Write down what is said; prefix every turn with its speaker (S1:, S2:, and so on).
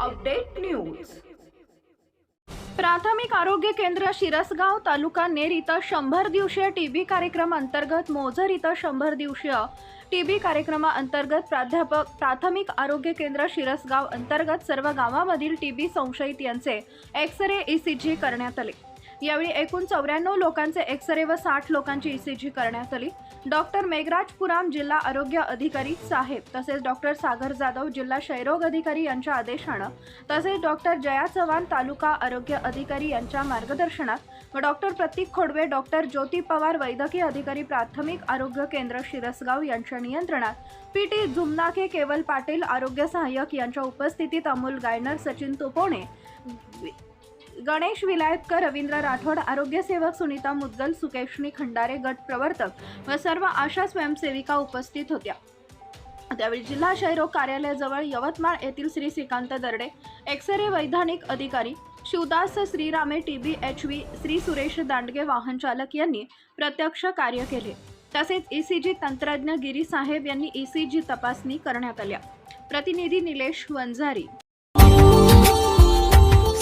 S1: Update news. प्राथमिक आरोग्य केंद्र शिरसगाव तालुका नेर इथं शंभर दिवसीय टीबी कार्यक्रम अंतर्गत मोझर इथं शंभर दिवसीय टीबी कार्यक्रमाअंतर्गत प्राध्यापक प्राथमिक आरोग्य केंद्र शिरसगाव अंतर्गत सर्व गावामधील टीबी संशयित यांचे X ray E C G करण्यात आले. यावेळी एकूण चौऱ्याण्णव लोकांचे एक्स रे व साठ लोकांची ईसीजी करण्यात आली. डॉक्टर मेघराज पुराम जिल्हा आरोग्य अधिकारी साहेब तसेच डॉक्टर सागर जाधव जिल्हा क्षयरोग अधिकारी यांच्या आदेशानं तसेच डॉक्टर जया चव्हाण तालुका आरोग्य अधिकारी यांच्या मार्गदर्शनात व डॉक्टर प्रतीक खोडवे डॉक्टर ज्योती पवार वैद्यकीय अधिकारी प्राथमिक आरोग्य केंद्र शिरसगाव यांच्या नियंत्रणात पी टी झुमनाके केवल पाटील आरोग्य सहाय्यक यांच्या उपस्थितीत अमोल गायनर सचिन तुपोणे गणेश विलायतकर रवींद्र राठोड आरोग्यसेवक सुनीता मुद्गल सुकेशनी खंडारे गट प्रवर्तक व सर्व आशा स्वयंसेविका उपस्थित होत्या. त्यावेळी जिल्हा क्षयरोग कार्यालयाजवळ यवतमाळ येथील श्री श्रीकांत दर्डे एक्सरे वैधानिक अधिकारी Shivdas Shrirame T B H V Shri Suresh Dandge वाहन चालक यांनी प्रत्यक्ष कार्य केले. तसेच ई सी जी तंत्रज्ञ गिरी साहेब यांनी जी तपासणी करण्यात आल्या. प्रतिनिधी निलेश वंजारी.